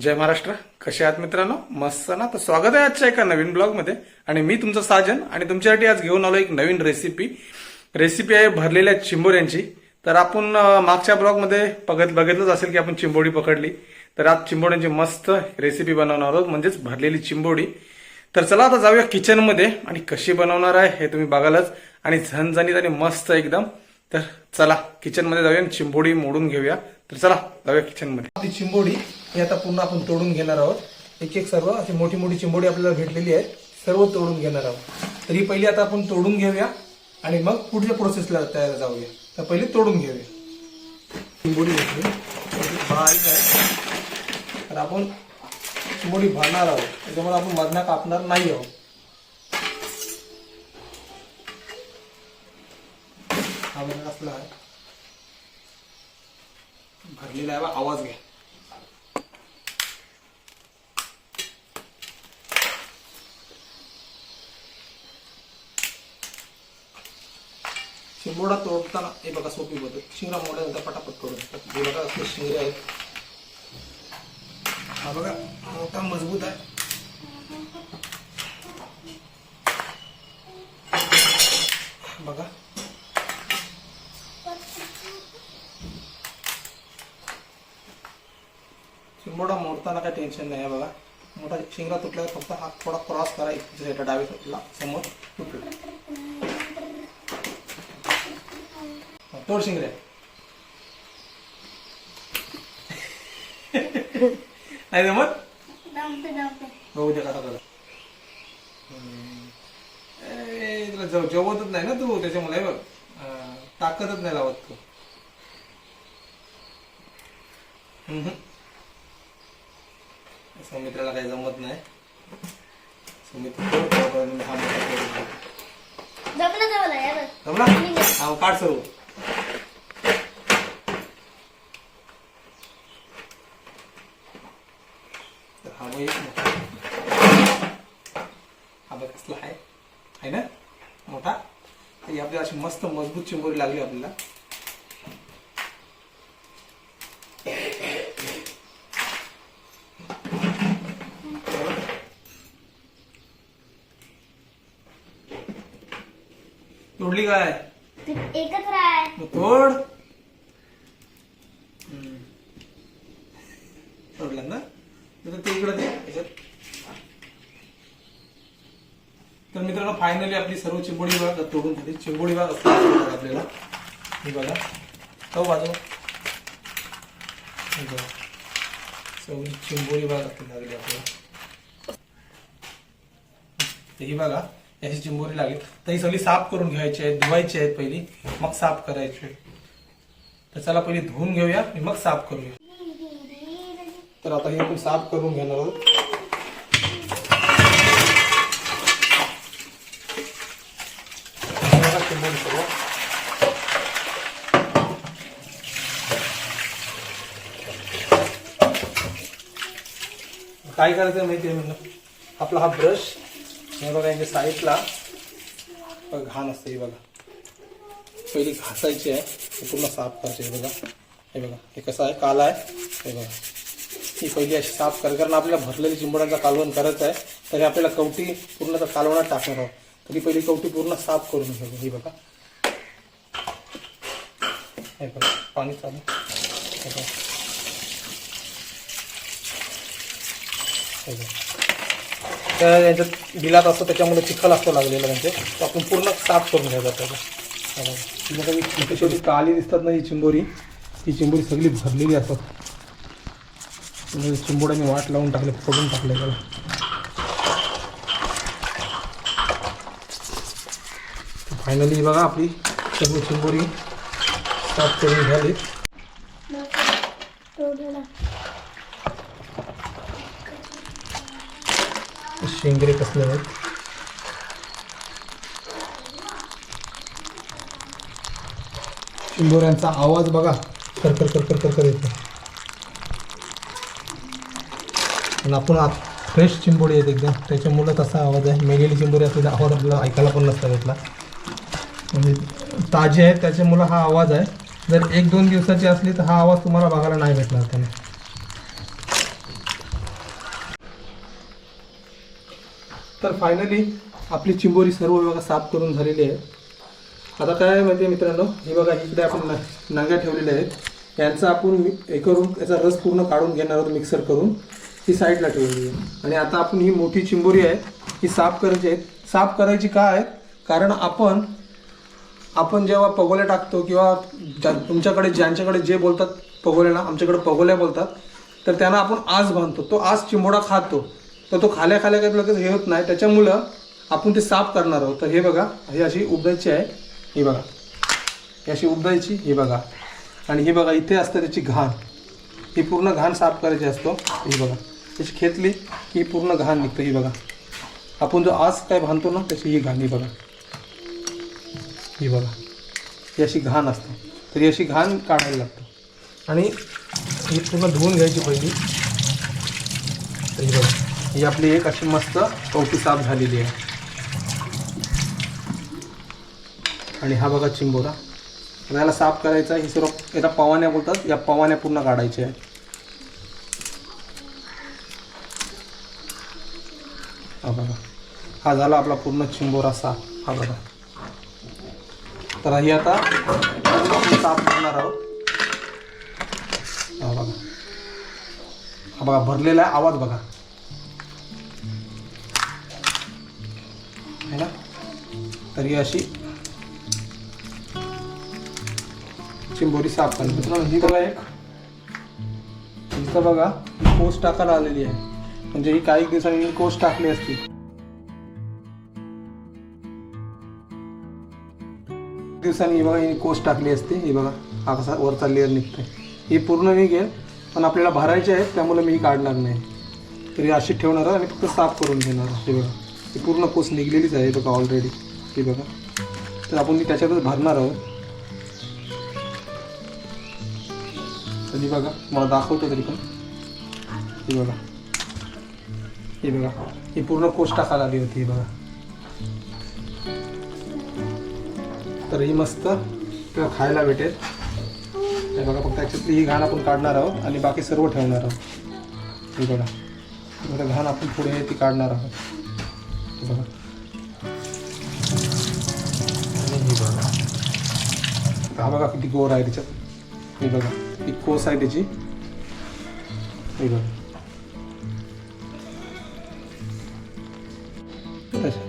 जय महाराष्ट्र. कसे आहात मित्रांनो? मस्त ना? तर स्वागत आहे आजच्या एका नवीन ब्लॉगमध्ये. आणि मी तुमचं साजन. आणि तुमच्यासाठी आज घेऊन आलो एक नवीन रेसिपी रेसिपी आहे भरलेल्या चिंबोऱ्यांची. तर आपण मागच्या ब्लॉगमध्ये बघत बघितलंच असेल की आपण चिंबोडी पकडली. तर आज चिंबोड्यांची मस्त रेसिपी बनवणार आहोत. म्हणजेच भरलेली चिंबोडी. तर चला आता जाऊया किचनमध्ये आणि कशी बनवणार आहे हे तुम्ही बघालच. आणि झणझणीत आणि मस्त एकदम. तर चला किचनमध्ये जाऊया आणि चिंबोडी मोडून घेऊया. तर चला जाऊया किचनमध्ये आपली चिंबोडी ही आता पूर्ण आपण तोडून घेणार आहोत. एक एक सर्व अशी मोठी मोठी चिंबोडी आपल्याला भेटलेली आहे सर्व तोडून घेणार आहोत. तर ही पहिली आता आपण तोडून घेऊया आणि मग पुढच्या प्रोसेसला तयार जाऊया. तर पहिले तोडून घेऊया. चिंबोडी घेतली. बारीक आहे. तर आपण चिंबोडी भरणार आहोत. त्याच्यामुळे आपण मधना कापणार नाही आहोत. हा बघा कसला आहे भरलेला आहे बा, आवाज घ्या. शिंबोडा तोडताना हे बघा सोपी पद्धत. शिंगरा मोड्यानंतर पटापट करून देतात हे बघा असले शिंगरे आहेत. हा बघा मोठा मजबूत आहे. बघा. शिंबोडा मोडताना काही टेन्शन नाही आहे बघा. मोठा शिंगरा तुटल्यावर फक्त हात थोडा क्रॉस करा एक डावी साईडला समोर तुटला. हा, तोड शिंगऱ्या नाही जमत? जमते बघू दे काटा तुला जेव- जेवतच नाही ना तू त्याच्यामुळे हे बघ. ताकदच नाही लावत तू. हम्म. सौमित्राला काही जमत नाही. सौमित्र हा काढ सर्व. हा हा बघ कसला आहे. ना? मोठा. आपल्याला अशी मस्त मजबूत चिंबोरी लागली आपल्याला. तोडली काय? एकच राय. मग तोड. तोडलं ना? तर ते इकडं दे याच्यात. तर मित्रांनो फायनली आपली सर्व चिंबोडी भाग तोडून झाली. चिंबोडी भाग असतो आपल्याला ही बघा. तो बाजू ही बघा. चिंबोडी भाग लागली आपल्याला. तर ही बघा. याची चिंबोरी लागेल तर ही सगळी साफ करून घ्यायची आहे धुवायची आहेत पहिली. मग साफ करायची. आहे. तर चला पहिली धुवून घेऊया आणि मग साफ करूया. तर आता हे आपण साफ करून घेणार आहोत. काय करायचं माहिती आहे म्हणलं आपला हा ब्रश हे बघा यांच्या साईडला घाण असते हे बघा. पहिली घासायची आहे हे पूर्ण साफ करायची हे बघा. हे बघा हे कसं आहे काला आहे हे बघा. ही पहिली अशी साफ कर कारण आपल्याला भरलेली चिंबडांचा कालवण करायचं आहे तरी आपल्याला कवटी पूर्ण तर कालवणात टाकणार आहोत. तरी पहिली कवटी पूर्ण साफ करून घेऊ ही बघा. हे बघा पाणी चालू हे बघा. हे बघा. त्या याच्यात बिलात असतो त्याच्यामुळे चिखल असतो लागलेला म्हणजे तो आपण पूर्ण साफ करून घ्यायचा त्याचा. हा बघा. ही बघा ही छोटी छोटी काली दिसतात ना ही चिंबोरी. ही चिंबोरी सगळी भरलेली असतात. म्हणजे चिंबोड्याने वाट लावून टाकले फोडून टाकले त्याला. फायनली बघा आपली सगळी चिंबोरी साफ करून घ्यावी शेंगरे कसले आहेत? चिंबोऱ्यांचा आवाज बघा. कर कर कर कर कर कर येतो आणि आपण आत फ्रेश चिंबोडी आहेत एकदम. त्याच्यामुळं तसा आवाज आहे. मेलेली चिंबोरी असलेला आवाज आपल्याला ऐकायला पण नसता भेटला म्हणजे ताजी आहे त्याच्यामुळं हा आवाज आहे. जर एक दोन दिवसाची असली तर हा आवाज तुम्हाला बघायला नाही भेटणार त्याने. तर फायनली आपली चिंबोरी सर्व बघा साफ करून झालेली आहे. आता काय आहे माहिती आहे मित्रांनो? हे बघा इकडे आपण न- नांग्या ठेवलेल्या आहेत. यांचा आपण हे करून याचा रस पूर्ण काढून घेणार आहोत मिक्सर करून. ही साईडला ठेवलेली आहे. आणि आता आपण ही मोठी चिंबोरी आहे ही साफ करायची आहे. साफ करायची का आहे? कारण आपण आपण जेव्हा पगोल्या टाकतो किंवा ज्या तुमच्याकडे ज्यांच्याकडे जे बोलतात पगोल्या ना आमच्याकडे पगोल्या बोलतात तर त्यांना आपण आज बांधतो. तो आज चिंबोडा खातो. तर तो खाल्या खाल्या काही लगेच हे होत नाही. त्याच्यामुळं आपण ते साफ करणार आहोत. तर हे बघा ही अशी उबदायची आहे. ही बघा. ही अशी उबदायची ही बघा. आणि ही बघा इथे असतं त्याची घाण. ही पूर्ण घाण साफ करायची असतो. ही बघा. त्याची खेचली की ही पूर्ण घाण निघतं. ही बघा. आपण जो आज काय बांधतो ना त्याची ही घाण. ही बघा. ही बघा. ही अशी घाण असते. तर ही अशी घाण काढायला लागतं. आणि ही पूर्ण धुवून घ्यायची पहिली. तर ही बघा. ही आपली एक अशी मस्त कवटी साफ झालेली आहे. आणि हा बघा चिंबोरा. याला साफ करायचा ही सर्व याला पवान्या बोलतात या पवान्या पूर्ण काढायच्या आहेत हा बघा. हा झाला आपला पूर्ण चिंबोरा साफ हा बघा. तर ही आता साफ करणार आहोत. हा बघा. हा बघा भरलेला आहे आवाज बघा. ही अशी चिंबोरी साफ करणार मित्रांनो ही बघा एक. इथं बघा कोस टाकायला आलेली आहे. म्हणजे ही काही दिवसांनी ही कोस टाकली असती. दिवसांनी ही बघा ही कोस टाकली असते. ही बघा हा कसा वरचा लेअर निघतोय. ही पूर्ण निघेल पण आपल्याला भरायची आहे त्यामुळे मी ही काढणार नाही. तरी अशी ठेवणार आणि फक्त साफ करून घेणार हे बघा ही पूर्ण कोस निघलेलीच आहे हे बघा ऑलरेडी ते बघा तर आपण मी त्याच्यातच भरणार आहोत. तरी बघा मला दाखवतो तरी पण. हे बघा. हे बघा. ही पूर्ण कोस टाकायला आली होती ही बघा. तर ही मस्त तुला खायला भेटेल. हे बघा फक्त ॲक्च्युअली ही घाण आपण काढणार आहोत आणि बाकी सर्व ठेवणार आहोत. हे बघा. बघा घाण आपण पुढे ती काढणार आहोत. बघा. हा बघा किती गोर आहे त्याच्यात हे बघा ही कोस आहे त्याची हे बघा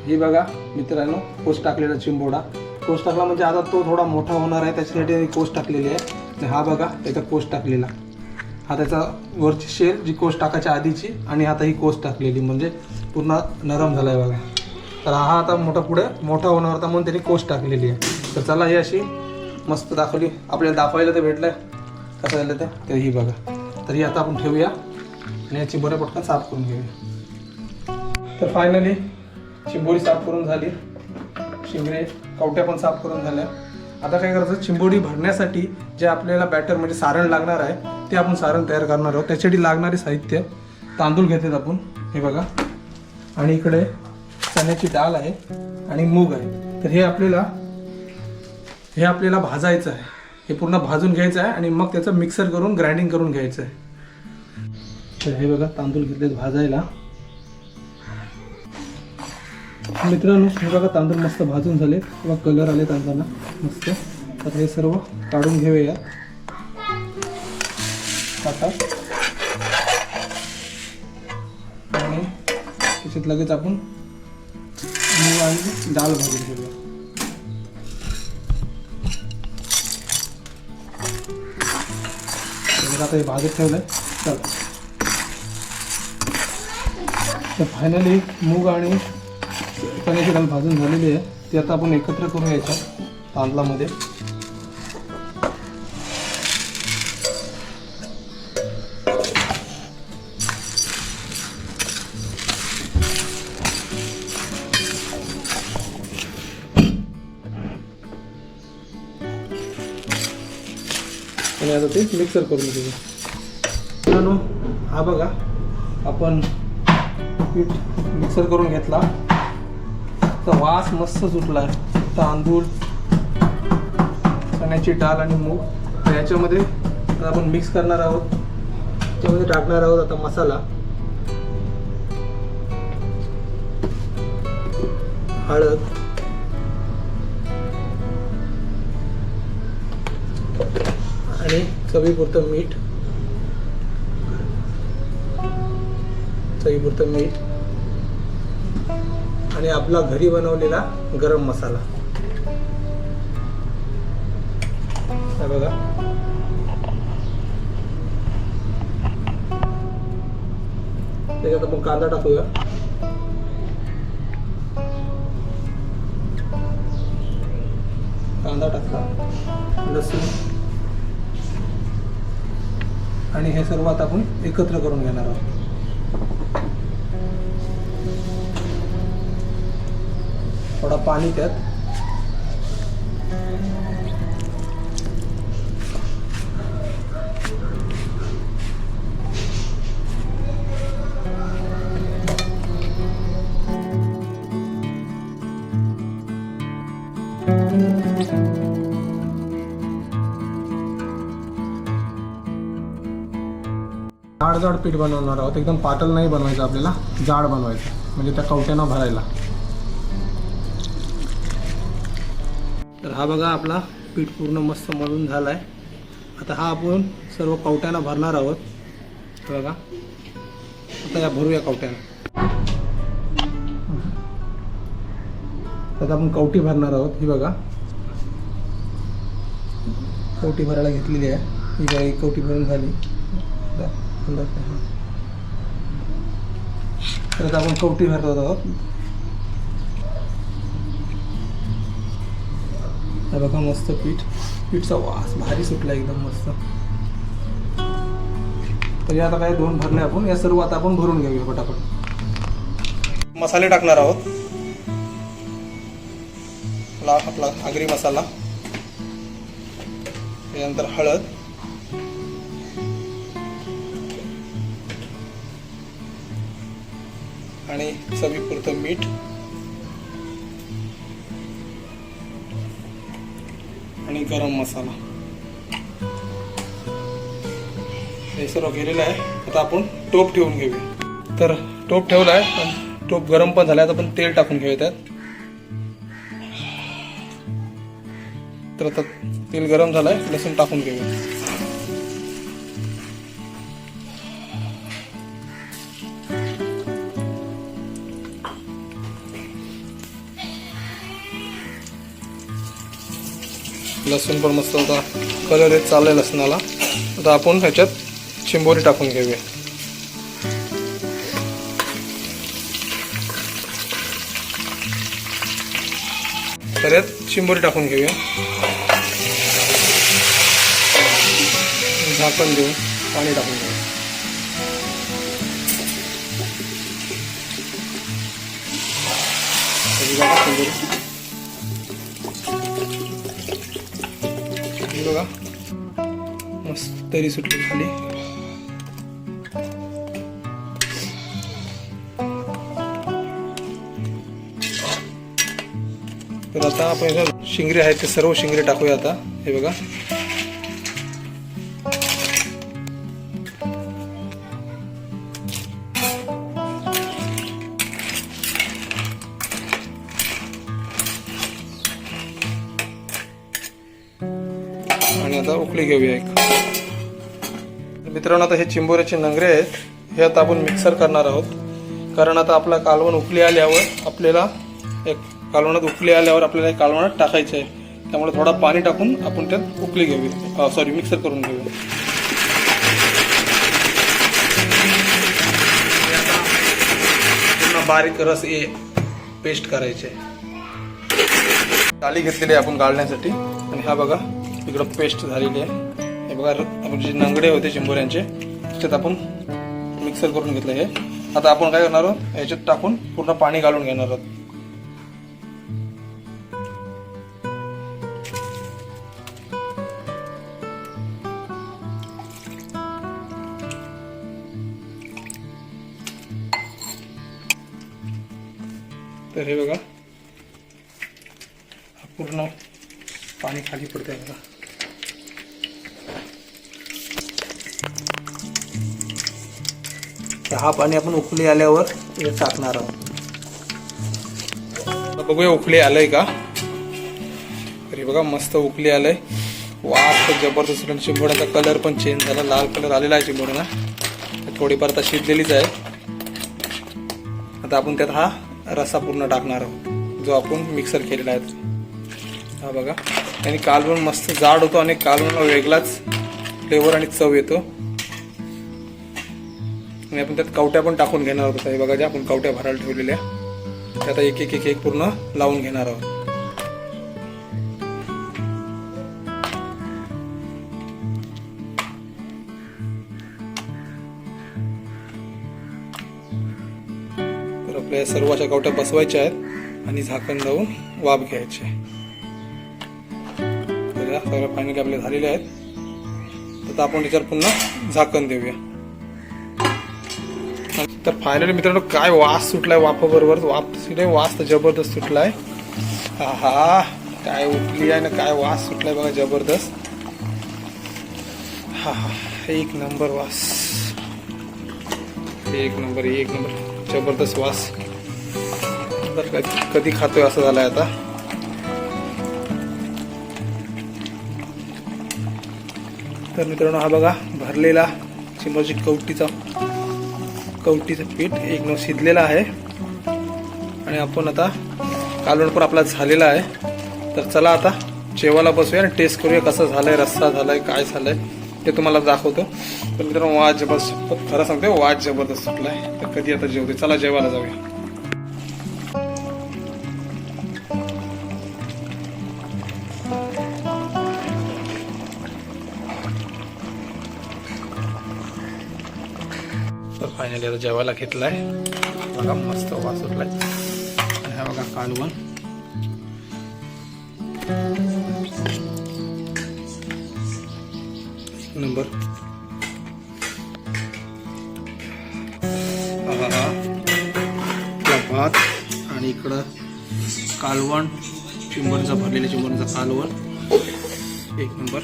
हे बघा मित्रांनो कोस टाकलेला चिंबोडा कोस टाकला म्हणजे आता तो थोडा मोठा होणार आहे त्याच्यासाठी मी कोस टाकलेली आहे आणि हा बघा त्याचा कोस टाकलेला हा त्याचा वरची शेल जी कोस टाकायच्या आधीची आणि आता ही कोस टाकलेली म्हणजे पूर्ण नरम झाला आहे बघा तर हा आता मोठा पुढे मोठा होणार होता म्हणून त्याने कोस टाकलेली आहे तर चला ही अशी मस्त दाखवली. आपल्याला दाखवायला तर भेटलं कसं झालं ते? तर ही बघा. तर ही आता आपण ठेवूया. आणि याची बरं पटकन साफ करून घेऊया. तर फायनली चिंबोरी साफ करून झाली. शिंगरे कवट्या पण साफ करून झाल्या. आता काय करायचं? चिंबोडी भरण्यासाठी जे आपल्याला बॅटर म्हणजे सारण लागणार आहे ते आपण सारण तयार करणार आहोत. त्याच्यासाठी लागणारे साहित्य तांदूळ घेतात आपण. हे बघा. आणि इकडे चण्याची डाळ आहे आणि मूग आहे. तर हे आपल्याला हे आपल्याला भाजायचं आहे. हे पूर्ण भाजून घ्यायचं आहे आणि मग त्याचं मिक्सर करून ग्राइंडिंग करून घ्यायचं आहे. तर हे बघा तांदूळ घेतलेत भाजायला. मित्रांनो हे बघा तांदूळ मस्त भाजून झाले किंवा कलर आले तांदळाला मस्त. तर हे सर्व काढून घेऊया. आता आणि त्याच्यात लगेच आपण मूग आणि डाळ भाजून घेऊया. तर आता हे भाजत आहे चला. तर फायनली मूग आणि चण्याची डाळ भाजून झालेली आहे. ती आता आपण एकत्र करून यायच्या तांदळामध्ये. आणि आता ते मिक्सर करून घेऊ. मित्रांनो हा बघा आपण पीठ मिक्सर करून घेतला. तर वास मस्त सुटला तांदूळ चण्याची डाळ आणि मूग. तर याच्यामध्ये आपण मिक्स करणार आहोत. त्याच्यामध्ये टाकणार आहोत आता मसाला. हळद. चवीपुरतं मीठ. चवीपुरतं मीठ. आणि आपला घरी बनवलेला गरम मसाला. बघा. त्याच्यात आपण कांदा टाकूया. कांदा टाकला. लसूण. आणि हे सर्व आता आपण एकत्र करून घेणार आहोत. थोडा पाणी त्यात. जाड पीठ बनवणार आहोत. एकदम पातळ नाही बनवायचं आपल्याला जाड बनवायचं. म्हणजे त्या कवट्यानं भरायला. तर हा बघा आपला पीठ पूर्ण मस्त मळून झाला आहे आता हा आपण सर्व कवट्यानं भरणार आहोत. बघा. आता या भरूया कवट्यानं. आता आपण कवटी भरणार आहोत. ही बघा. कवटी भरायला घेतलेली आहे. ही बघा ही कवटी भरून झाली. परत तर आपण कवटी भरत आहोत हे बघा मस्त पीठ. पीठचा वास भारी सुटला एकदम मस्त. तर या आता काय दोन भरले आपण या सर्व आता आपण भरून घेऊया पटापट. मसाले टाकणार आहोत. आपला आगरी मसाला. त्यानंतर हळद. आणि चवीपुरतं मीठ. आणि गरम मसाला. हे सर्व केलेलं आहे. आता आपण टोप ठेवून घेऊया. तर टोप ठेवला आहे टोप गरम पण झाला आहे. आपण तेल टाकून घेऊया त्यात. तर आता तेल गरम झालंय लसूण टाकून घेऊया. लसूण पण मस्त होता कलर येत चाललाय लसणाला. आता आपण ह्याच्यात चिंबोरी टाकून घेऊया. तर यात चिंबोरी टाकून घेऊया. झाकण देऊन पाणी टाकून घेऊया. चिंबोरी. हे बघा. मस्त तरी सुटली खाली. तर आता आपण शिंगरे आहेत ते सर्व शिंगरे टाकूया आता. हे बघा. आणि आता उकळी घेऊया एक. मित्रांनो आता हे चिंबोऱ्याचे नंगरे आहेत. हे आता आपण मिक्सर करणार आहोत. कारण आता आपला कालवण उकली आल्यावर आपल्याला एक कालवणात उकली आल्यावर आपल्याला हे कालवणात टाकायचं आहे. त्यामुळे थोडा पाणी टाकून आपण त्यात उकली घेऊया. सॉरी मिक्सर करून घेऊया. पूर्ण बारीक रस ये पेस्ट करायचे डाली घेतलेली आहे आपण गाळण्यासाठी. आणि हा बघा इकडं पेस्ट झालेली आहे. हे बघा आपण जे नंगडे होते चिंबोऱ्यांचे त्याच्यात आपण मिक्सर करून घेतलं हे. आता आपण काय करणार आहोत? याच्यात टाकून पूर्ण पाणी घालून घेणार आहोत. हा पाणी आपण उकळी आल्यावर टाकणार आहोत. बघूया उकळी आलंय का? तरी बघा मस्त उकळी आलंय. वास तर जबरदस्त सुटला. चिंबोड्याचा कलर पण चेंज झाला. लाल कलर आलेला आहे चिंबोड्याला थोडीफार आता शिजलेलीच आहे. आता आपण त्यात हा रस्सा पूर्ण टाकणार आहोत जो आपण मिक्सर केलेला आहे. हा बघा. आणि कालवण मस्त जाड होतो आणि कालवण वेगळाच फ्लेवर आणि चव येतो. आणि आपण त्यात कवट्या पण टाकून घेणार आहोत. हे बघा ज्या आपण कवट्या भरायला ठेवलेल्या त्या आता एक एक एक एक पूर्ण लावून घेणार आहोत. तर आपल्या सर्व अशा कवट्या बसवायच्या आहेत आणि झाकण लावून वाफ घ्यायचे सगळ्या फायनली आपले झालेले आहेत. तर आपण त्याच्यावर पुन्हा झाकण देऊया. तर फायनली मित्रांनो काय वास सुटलाय वाफाबरोबर? वाफ सुटलाय वास तर जबरदस्त सुटलाय. हा काय उठली आहे ना काय वास सुटलाय बघा जबरदस्त. हा हा एक नंबर वास. एक नंबर एक नंबर. जबरदस्त वास. तर कधी- कधी खातोय असं झालंय आता? तर मित्रांनो हा बघा भरलेला चिंबरची कवटीचा कवटीचं पीठ एक नऊ शिजलेलं आहे. आणि आपण आता कालवण पण आपला झालेला आहे. तर चला आता जेवायला बसूया आणि टेस्ट करूया कसं झालंय रस्सा झालाय काय झालंय ते तुम्हाला दाखवतो. तर मित्रांनो वाज जबरदस्त खरं सांगते वाज जबरदस्त सुटलाय. तर कधी आता जेवते चला जेवायला जाऊया. फायनली आता जेवायला घेतलाय. बघा मस्त वास सुटलाय आणि हा बघा कालवण. एक नंबर. भात आणि इकडं कालवण. चिंबरचा भरलेल्या चिंबरचा कालवण. एक नंबर.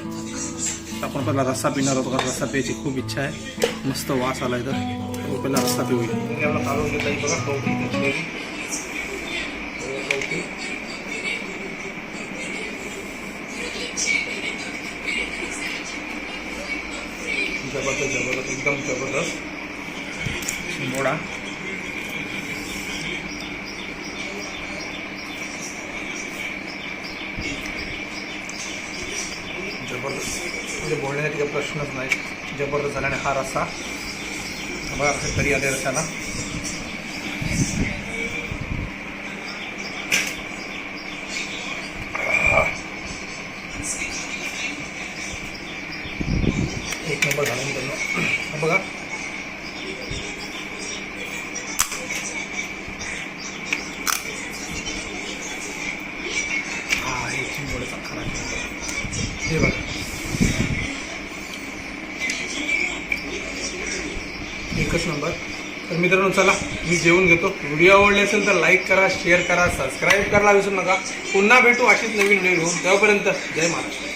आपण पहिला रस्सा पिणार होतो का रस्सा प्यायची खूप इच्छा आहे. मस्त वास आला आहे तर. आपण पहिला रस्सा पिऊया आपला कालवण घेतला बघा कवटी घेतलेली. कवटी. जबरदस्त जबरदस्त एकदम जबरदस्त मोडा जबरदस्त म्हणजे बोलण्यासाठी काही प्रश्नच नाही जबरदस्त झाल्याने हा रस्सा बघा कसं तरी आले रस्त्याला एक नंबर झाला मित्रांनो बघा हा हे चिंबोडीचा खरा चिंबोडा. हे बघा एकच नंबर तर मित्रांनो चला मी जेवून घेतो. व्हिडिओ आवडले असेल तर लाईक करा शेअर करा सबस्क्राईब करायला विसरू नका. पुन्हा भेटू अशीच नवीन व्हिडिओ घेऊन. तेव्हापर्यंत जय महाराष्ट्र.